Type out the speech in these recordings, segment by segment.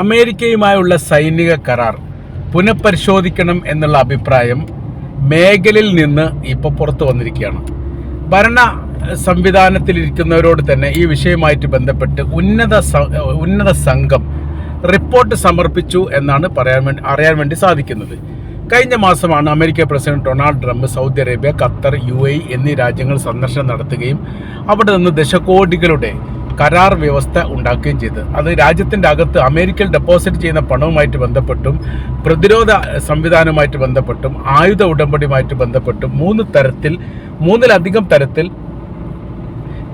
അമേരിക്കയുമായുള്ള സൈനിക കരാർ പുനഃപരിശോധിക്കണം എന്നുള്ള അഭിപ്രായം മേഖലയിൽ നിന്ന് ഇപ്പോൾ പുറത്തു വന്നിരിക്കുകയാണ്. ഭരണ സംവിധാനത്തിലിരിക്കുന്നവരോട് തന്നെ ഈ വിഷയമായിട്ട് ബന്ധപ്പെട്ട് ഉന്നത ഉന്നത സംഘം റിപ്പോർട്ട് സമർപ്പിച്ചു എന്നാണ് പറയാൻ വേണ്ടി അറിയാൻ വേണ്ടി സാധിക്കുന്നത്. കഴിഞ്ഞ മാസമാണ് America president Donald Trump Saudi Arabia Qatar U എന്നീ രാജ്യങ്ങൾ സന്ദർശനം നടത്തുകയും അവിടെ നിന്ന് ദശകോടികളുടെ കരാർ വ്യവസ്ഥ ഉണ്ടാക്കുകയും ചെയ്തത് അത് രാജ്യത്തിന്റെ അകത്ത് അമേരിക്കയിൽ ഡെപ്പോസിറ്റ് ചെയ്യുന്ന പണവുമായിട്ട് ബന്ധപ്പെട്ടും പ്രതിരോധ സംവിധാനവുമായിട്ട് ബന്ധപ്പെട്ടും ആയുധ ഉടമ്പടിയുമായിട്ട് ബന്ധപ്പെട്ടും മൂന്ന് തരത്തിൽ മൂന്നിലധികം തരത്തിൽ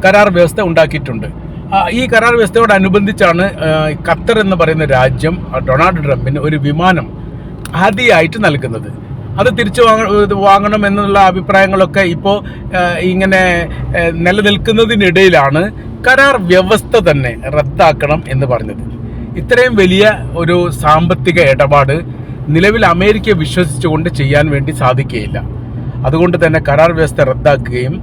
കരാർ വ്യവസ്ഥ ഉണ്ടാക്കിയിട്ടുണ്ട്. ഈ കരാർ വ്യവസ്ഥയോടനുബന്ധിച്ചാണ് ഖത്തർ എന്ന് പറയുന്ന രാജ്യം ഡൊണാൾഡ് ട്രംപിന് ഒരു വിമാനം ഹതിയായിട്ട് നൽകുന്നത്. അത് തിരിച്ചു വാങ്ങ വാങ്ങണം എന്നുള്ള അഭിപ്രായങ്ങളൊക്കെ ഇപ്പോൾ ഇങ്ങനെ നിലനിൽക്കുന്നതിനിടയിലാണ് കരാർ വ്യവസ്ഥ തന്നെ റദ്ദാക്കണം എന്ന് പറഞ്ഞത്. ഇത്രയും വലിയ ഒരു സാമ്പത്തിക ഇടപാട് നിലവിൽ അമേരിക്ക വിശ്വസിച്ചുകൊണ്ട് ചെയ്യാൻ വേണ്ടി സാധിക്കുകയില്ല. അതുകൊണ്ട് തന്നെ കരാർ വ്യവസ്ഥ റദ്ദാക്കുകയും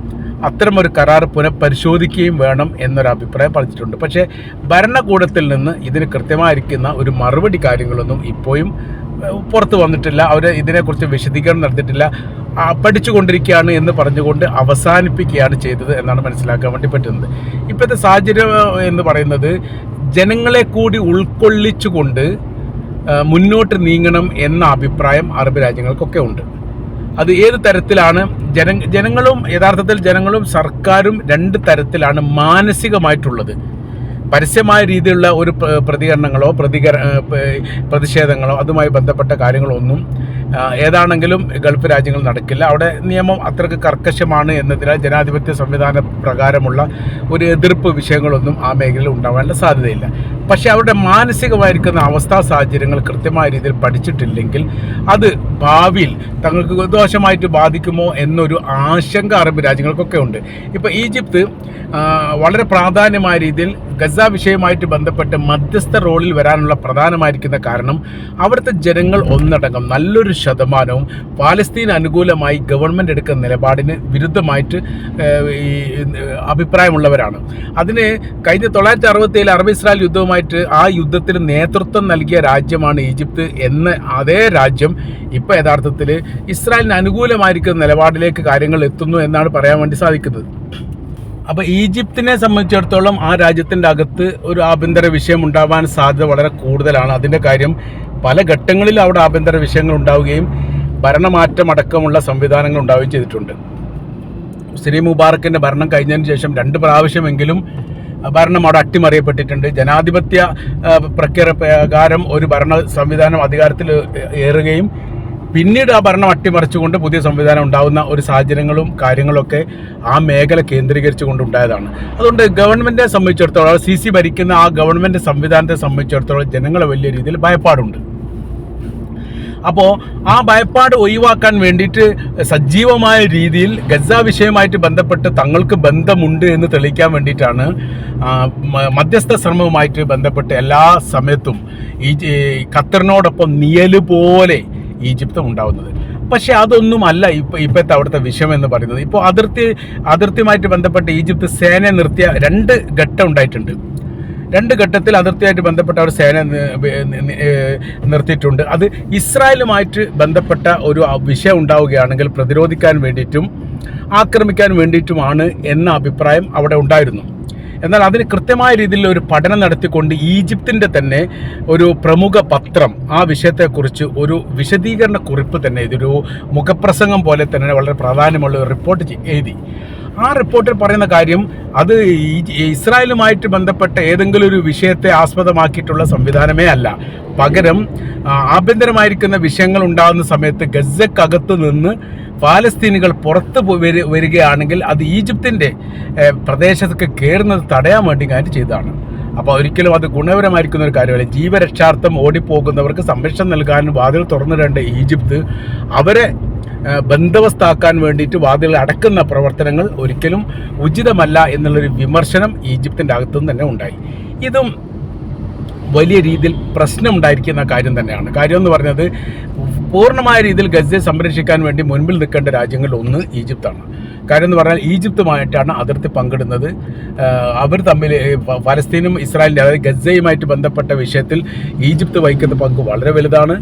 അത്തരമൊരു കരാർ പുനഃപരിശോധിക്കുകയും വേണം എന്നൊരു അഭിപ്രായം പറഞ്ഞിട്ടുണ്ട്. പക്ഷേ ഭരണകൂടത്തിൽ നിന്ന് ഇതിന് കൃത്യമായിരിക്കുന്ന ഒരു മറുപടി കാര്യങ്ങളൊന്നും ഇപ്പോഴും പുറത്തു വന്നിട്ടില്ല. അവർ ഇതിനെക്കുറിച്ച് വിശദീകരണം നടത്തിയിട്ടില്ല. പഠിച്ചുകൊണ്ടിരിക്കുകയാണ് എന്ന് പറഞ്ഞുകൊണ്ട് അവസാനിപ്പിക്കുകയാണ് ചെയ്തത് എന്നാണ് മനസ്സിലാക്കാൻ വേണ്ടി പറ്റുന്നത്. ഇപ്പോഴത്തെ സാഹചര്യം എന്ന് പറയുന്നത് ജനങ്ങളെ കൂടി ഉൾക്കൊള്ളിച്ചുകൊണ്ട് മുന്നോട്ട് നീങ്ങണം എന്ന അഭിപ്രായം അറബ് രാജ്യങ്ങൾക്കൊക്കെ ഉണ്ട്. അത് ഏത് തരത്തിലാണ്? ജന ജനങ്ങളും യഥാർത്ഥത്തിൽ ജനങ്ങളും സർക്കാരും രണ്ട് തരത്തിലാണ് മാനസികമായിട്ടുള്ളത്. പരസ്യമായ രീതിയിലുള്ള ഒരു പ്രതികരണങ്ങളോ പ്രതികര പ്രതിഷേധങ്ങളോ അതുമായി ബന്ധപ്പെട്ട കാര്യങ്ങളോ ഒന്നും ഏതാണെങ്കിലും ഗൾഫ് രാജ്യങ്ങൾ നടക്കില്ല. അവിടെ നിയമം അത്രയ്ക്ക് കർക്കശമാണ് എന്നതിനാൽ ജനാധിപത്യ സംവിധാന പ്രകാരമുള്ള ഒരു എതിർപ്പ് വിഷയങ്ങളൊന്നും ആ മേഖലയിൽ ഉണ്ടാവാനുള്ള സാധ്യതയില്ല. പക്ഷേ അവരുടെ മാനസികമായിരിക്കുന്ന അവസ്ഥാ സാഹചര്യങ്ങൾ കൃത്യമായ രീതിയിൽ പഠിച്ചിട്ടില്ലെങ്കിൽ അത് ഭാവിയിൽ തങ്ങൾക്ക് ദോഷമായിട്ട് ബാധിക്കുമോ എന്നൊരു ആശങ്ക അറബ് രാജ്യങ്ങൾക്കൊക്കെ ഉണ്ട്. ഇപ്പോൾ ഈജിപ്ത് വളരെ പ്രാധാന്യമായ രീതിയിൽ ഗസ വിഷയവുമായിട്ട് ബന്ധപ്പെട്ട് മധ്യസ്ഥ റോളിൽ വരാനുള്ള പ്രധാനമായിരിക്കുന്ന കാരണം അവിടുത്തെ ജനങ്ങൾ ഒന്നടങ്കം നല്ലൊരു ശതമാനവും പാലസ്തീൻ അനുകൂലമായി ഗവൺമെന്റ് എടുക്കുന്ന നിലപാടിന് വിരുദ്ധമായിട്ട് ഈ അഭിപ്രായമുള്ളവരാണ്. അതിന് കഴിഞ്ഞ തൊള്ളായിരത്തി അറുപത്തി ഏഴ് അറബ് ഇസ്രായേൽ യുദ്ധവുമായിട്ട് ആ യുദ്ധത്തിന് നേതൃത്വം നൽകിയ രാജ്യമാണ് ഈജിപ്ത് എന്ന അതേ രാജ്യം ഇപ്പോൾ യഥാർത്ഥത്തിൽ ഇസ്രായേലിന് അനുകൂലമായിരിക്കുന്ന നിലപാടിലേക്ക് കാര്യങ്ങൾ എത്തുന്നു എന്നാണ് പറയാൻ വേണ്ടി സാധിക്കുന്നത്. അപ്പോൾ ഈജിപ്തിനെ സംബന്ധിച്ചിടത്തോളം ആ രാജ്യത്തിന്റെ അകത്ത് ഒരു ആഭ്യന്തര വിഷയം ഉണ്ടാവാൻ സാധ്യത വളരെ കൂടുതലാണ്. അതിന്റെ കാര്യം പല ഘട്ടങ്ങളിൽ അവിടെ ആഭ്യന്തര വിഷയങ്ങൾ ഉണ്ടാവുകയും ഭരണമാറ്റം അടക്കമുള്ള സംവിധാനങ്ങൾ ഉണ്ടാവുകയും ചെയ്തിട്ടുണ്ട്. ശ്രീ മുബാറക്കിന്റെ ഭരണം കഴിഞ്ഞതിന് ശേഷം രണ്ട് പ്രാവശ്യമെങ്കിലും ഭരണം അവിടെ അട്ടിമറിയപ്പെട്ടിട്ടുണ്ട്. ജനാധിപത്യ പ്രക്രിയ പ്രകാരം ഒരു ഭരണ സംവിധാനം അധികാരത്തിൽ ഏറുകയും പിന്നീട് ആ ഭരണം അട്ടിമറിച്ചുകൊണ്ട് പുതിയ സംവിധാനം ഉണ്ടാകുന്ന ഒരു സാഹചര്യങ്ങളും കാര്യങ്ങളൊക്കെ ആ മേഖല കേന്ദ്രീകരിച്ചുകൊണ്ട് ഉണ്ടായതാണ് അതുകൊണ്ട് ഗവൺമെന്റിനെ സംബന്ധിച്ചിടത്തോളം സി സി ഭരിക്കുന്ന ആ ഗവൺമെന്റ് സംവിധാനത്തെ സംബന്ധിച്ചിടത്തോളം ജനങ്ങളെ വലിയ രീതിയിൽ ഭയപ്പാടുണ്ട്. അപ്പോൾ ആ ഭയപ്പാട് ഒഴിവാക്കാൻ വേണ്ടിയിട്ട് സജീവമായ രീതിയിൽ ഗസ വിഷയമായിട്ട് ബന്ധപ്പെട്ട് തങ്ങൾക്ക് ബന്ധമുണ്ട് എന്ന് തെളിയിക്കാൻ വേണ്ടിയിട്ടാണ് മധ്യസ്ഥ ശ്രമവുമായിട്ട് ബന്ധപ്പെട്ട് എല്ലാ സമയത്തും ഈ ഖത്തറിനോടൊപ്പം നിയൽ പോലെ ഈജിപ്ത് ഉണ്ടാവുന്നത് പക്ഷേ അതൊന്നുമല്ല ഇപ്പോൾ ഇപ്പോഴത്തെ അവിടുത്തെ വിഷയം എന്ന് പറയുന്നത്. ഇപ്പോൾ അതിർത്തി അതിർത്തിയുമായിട്ട് ബന്ധപ്പെട്ട് ഈജിപ്ത് സേന നിർത്തിയ രണ്ട് ഘട്ടം ഉണ്ടായിട്ടുണ്ട്. രണ്ട് ഘട്ടത്തിൽ അതിർത്തിയായിട്ട് ബന്ധപ്പെട്ട ഒരു സേന നിർത്തിയിട്ടുണ്ട്. അത് ഇസ്രായേലുമായിട്ട് ബന്ധപ്പെട്ട ഒരു വിഷയം ഉണ്ടാവുകയാണെങ്കിൽ പ്രതിരോധിക്കാൻ വേണ്ടിയിട്ടും ആക്രമിക്കാൻ വേണ്ടിയിട്ടുമാണ് എന്ന അഭിപ്രായം അവിടെ ഉണ്ടായിരുന്നു. എന്നാൽ അതിന് കൃത്യമായ രീതിയിൽ ഒരു പഠനം നടത്തിക്കൊണ്ട് ഈജിപ്തിന്റെ തന്നെ ഒരു പ്രമുഖ പത്രം ആ വിഷയത്തെക്കുറിച്ച് ഒരു വിശദീകരണ കുറിപ്പ് തന്നെ ഇതൊരു മുഖപ്രസംഗം പോലെ തന്നെ വളരെ പ്രാധാന്യമുള്ള ഒരു റിപ്പോർട്ട് എഴുതി. ആ റിപ്പോർട്ടിൽ പറയുന്ന കാര്യം അത് ഇസ്രായേലുമായിട്ട് ബന്ധപ്പെട്ട ഏതെങ്കിലും ഒരു വിഷയത്തെ ആസ്പദമാക്കിയിട്ടുള്ള സംവിധാനമേ അല്ല. പകരം ആഭ്യന്തരമായിരിക്കുന്ന വിഷയങ്ങൾ ഉണ്ടാകുന്ന സമയത്ത് ഗസക്കകത്ത് നിന്ന് പാലസ്തീനുകൾ പുറത്ത് വരികയാണെങ്കിൽ അത് ഈജിപ്തിന്റെ പ്രദേശത്തൊക്കെ കയറുന്നത് തടയാൻ വേണ്ടി കാര്യം ചെയ്തതാണ്. അപ്പോൾ ഒരിക്കലും അത് ഗുണപരമായിരിക്കുന്ന ഒരു കാര്യമല്ല. ജീവരക്ഷാർത്ഥം ഓടിപ്പോകുന്നവർക്ക് സംരക്ഷണം നൽകാനും വാതിൽ തുറന്നിടേണ്ട ഈജിപ്ത് അവരെ ഏഹ്, ബന്ദോബസ്താക്കാൻ വേണ്ടിയിട്ട് വാതിൽ അടക്കുന്ന പ്രവർത്തനങ്ങൾ ഒരിക്കലും ഉചിതമല്ല എന്നുള്ളൊരു വിമർശനം ഈജിപ്തിന്റെ അകത്തുനിന്ന് തന്നെ ഉണ്ടായി. ഇതും വലിയ രീതിയിൽ പ്രശ്നം ഉണ്ടായിരിക്കുന്ന കാര്യം തന്നെയാണ്. കാര്യം എന്ന് പറഞ്ഞത് പൂർണമായ രീതിയിൽ ഗസയെ സംരക്ഷിക്കാൻ വേണ്ടി മുൻപിൽ നിൽക്കേണ്ട രാജ്യങ്ങളിൽ ഒന്ന് ഈജിപ്താണ്. കാര്യം എന്ന് പറഞ്ഞാൽ ഈജിപ്തുമായിട്ടാണ് അതിർത്തി പങ്കിടുന്നത്. അവർ തമ്മിൽ ഫലസ്തീനും ഇസ്രായേലിന്റെ അതായത് ഗസയുമായിട്ട് ബന്ധപ്പെട്ട വിഷയത്തിൽ ഈജിപ്ത് വഹിക്കുന്ന പങ്ക് വളരെ വലുതാണ്.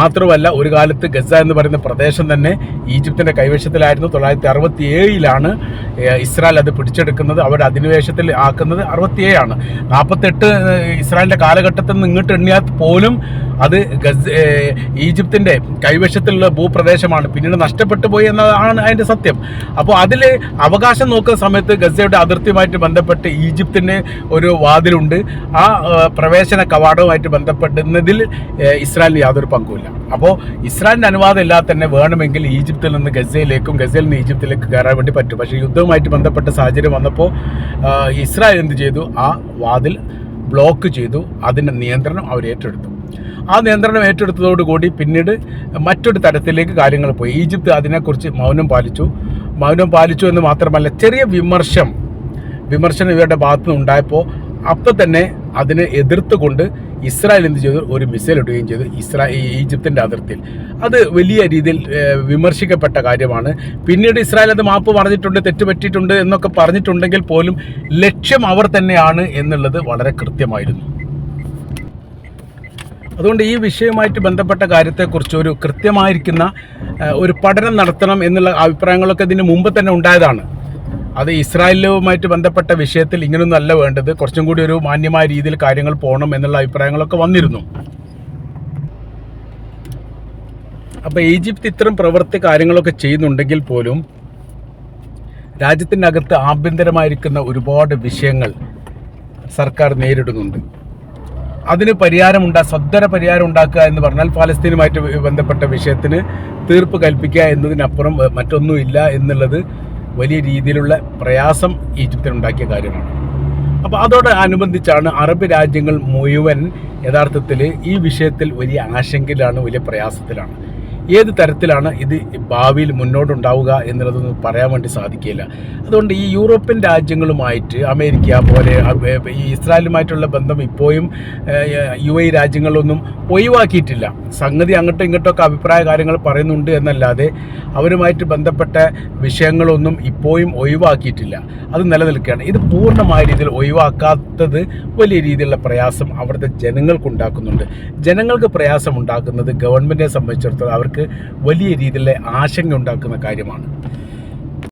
മാത്രമല്ല ഒരു കാലത്ത് ഗസ എന്ന് പറയുന്ന പ്രദേശം തന്നെ ഈജിപ്തിന്റെ കൈവശത്തിലായിരുന്നു. തൊള്ളായിരത്തി അറുപത്തി ഏഴിലാണ് ഇസ്രായേൽ അത് പിടിച്ചെടുക്കുന്നത്. അവർ അധിനിവേശത്തിൽ ആക്കുന്നത് അറുപത്തിയേഴാണ്. നാൽപ്പത്തെട്ട് ഇസ്രായേലിന്റെ കാലഘട്ടത്തിൽ നിന്ന് ഇങ്ങോട്ട് എണ്ണിയാൽ പോലും അത് ഗസ ഈജിപ്തിന്റെ കൈവശത്തിലുള്ള ഭൂപ്രദേശമാണ്. പിന്നീട് നഷ്ടപ്പെട്ടു പോയി എന്നതാണ് അതിന്റെ സത്യം. അപ്പോൾ അതിൽ അവകാശം നോക്കുന്ന സമയത്ത് ഗസയുടെ അതിർത്തിയുമായിട്ട് ബന്ധപ്പെട്ട് ഈജിപ്തിന് ഒരു വാതിലുണ്ട്. ആ പ്രവേശന കവാടവുമായിട്ട് ബന്ധപ്പെടുന്നതിൽ ഇസ്രായേലിന് യാതൊരു പങ്കുമില്ല. അപ്പോൾ ഇസ്രായേലിന്റെ അനുവാദം ഇല്ലാതെ തന്നെ വേണമെങ്കിൽ ഈജിപ്തിൽ നിന്ന് ഗസയിലേക്കും ഗസയിൽ നിന്ന് ഈജിപ്തിലേക്ക് കയറാൻ വേണ്ടി പറ്റും. പക്ഷേ യുദ്ധവുമായിട്ട് ബന്ധപ്പെട്ട സാഹചര്യം വന്നപ്പോൾ ഇസ്രായേൽ എന്ത് ചെയ്തു? ആ വാതിൽ ബ്ലോക്ക് ചെയ്തു. അതിന്റെ നിയന്ത്രണം അവർ ഏറ്റെടുത്തു. ആ നിയന്ത്രണം ഏറ്റെടുത്തതോടുകൂടി പിന്നീട് മറ്റൊരു തരത്തിലേക്ക് കാര്യങ്ങൾ പോയി. ഈജിപ്ത് അതിനെക്കുറിച്ച് മൗനം പാലിച്ചു. മൗനം പാലിച്ചു എന്ന് മാത്രമല്ല ചെറിയ വിമർശം. വിമർശനം ഇവരുടെ ഭാഗത്തു നിന്ന് ഉണ്ടായപ്പോൾ അപ്പം തന്നെ അതിനെ എതിർത്തുകൊണ്ട് ഇസ്രായേൽ എന്ത് ചെയ്തു? ഒരു മിസൈൽ ഇടുകയും ചെയ്തു ഇസ്രായേൽ ഈജിപ്തിന്റെ അതിർത്തിയിൽ. അത് വലിയ രീതിയിൽ വിമർശിക്കപ്പെട്ട കാര്യമാണ്. പിന്നീട് ഇസ്രായേൽ അത് മാപ്പ് പറഞ്ഞിട്ടുണ്ട് തെറ്റുപറ്റിയിട്ടുണ്ട് എന്നൊക്കെ പറഞ്ഞിട്ടുണ്ടെങ്കിൽ പോലും ലക്ഷ്യം അവർ തന്നെയാണ് എന്നുള്ളത് വളരെ കൃത്യമായിരുന്നു. അതുകൊണ്ട് ഈ വിഷയവുമായിട്ട് ബന്ധപ്പെട്ട കാര്യത്തെക്കുറിച്ച് ഒരു കൃത്യമായിരിക്കുന്ന ഒരു പഠനം നടത്തണം എന്നുള്ള അഭിപ്രായങ്ങളൊക്കെ ഇതിന് മുമ്പ് തന്നെ ഉണ്ടായതാണ്. അത് ഇസ്രായേലുമായിട്ട് ബന്ധപ്പെട്ട വിഷയത്തിൽ ഇങ്ങനൊന്നല്ല വേണ്ടത്. കുറച്ചും കൂടി ഒരു മാന്യമായ രീതിയിൽ കാര്യങ്ങൾ പോകണം എന്നുള്ള അഭിപ്രായങ്ങളൊക്കെ വന്നിരുന്നു. അപ്പോൾ ഈജിപ്ത് ഇത്തരം പ്രവൃത്തി കാര്യങ്ങളൊക്കെ ചെയ്യുന്നുണ്ടെങ്കിൽ പോലും രാജ്യത്തിനകത്ത് ആഭ്യന്തരമായിരിക്കുന്ന ഒരുപാട് വിഷയങ്ങൾ സർക്കാർ നേരിടുന്നുണ്ട്. അതിന് പരിഹാരമുണ്ടാ സ്വതര പരിഹാരം ഉണ്ടാക്കുക എന്ന് പറഞ്ഞാൽ ഫലസ്തീനുമായിട്ട് ബന്ധപ്പെട്ട വിഷയത്തിന് തീർപ്പ് കൽപ്പിക്കുക എന്നതിനപ്പുറം മറ്റൊന്നുമില്ല എന്നുള്ളത് വലിയ രീതിയിലുള്ള പ്രയാസം ഈജിപ്തിനുണ്ടാക്കിയ കാര്യമാണ്. അപ്പോൾ അതോട് അനുബന്ധിച്ചാണ് അറബ് രാജ്യങ്ങൾ മുഴുവൻ യഥാർത്ഥത്തിൽ ഈ വിഷയത്തിൽ വലിയ ആശങ്കയിലാണ് വലിയ പ്രയാസത്തിലാണ്. ഏത് തരത്തിലാണ് ഇത് ഭാവിയിൽ മുന്നോട്ടുണ്ടാവുക എന്നുള്ളതൊന്നും പറയാൻ വേണ്ടി സാധിക്കില്ല അതുകൊണ്ട് ഈ യൂറോപ്യൻ രാജ്യങ്ങളുമായിട്ട് അമേരിക്ക പോലെ ഈ ഇസ്രായേലുമായിട്ടുള്ള ബന്ധം ഇപ്പോഴും യു എ രാജ്യങ്ങളൊന്നും ഒഴിവാക്കിയിട്ടില്ല. സംഗതി അങ്ങോട്ടും ഇങ്ങോട്ടൊക്കെ അഭിപ്രായ കാര്യങ്ങൾ പറയുന്നുണ്ട് എന്നല്ലാതെ അവരുമായിട്ട് ബന്ധപ്പെട്ട വിഷയങ്ങളൊന്നും ഇപ്പോഴും ഒഴിവാക്കിയിട്ടില്ല. അത് നിലനിൽക്കുകയാണ്. ഇത് പൂർണമായ രീതിയിൽ ഒഴിവാക്കാത്തത് വലിയ രീതിയിലുള്ള പ്രയാസം അവിടുത്തെ ജനങ്ങൾക്കുണ്ടാക്കുന്നുണ്ട്. ജനങ്ങൾക്ക് പ്രയാസം ഉണ്ടാക്കുന്നത് ഗവൺമെന്റിനെ സംബന്ധിച്ചിടത്തോളം അവർക്ക് വലിയ രീതിയിലുള്ള ആശങ്ക ഉണ്ടാക്കുന്ന കാര്യമാണ്.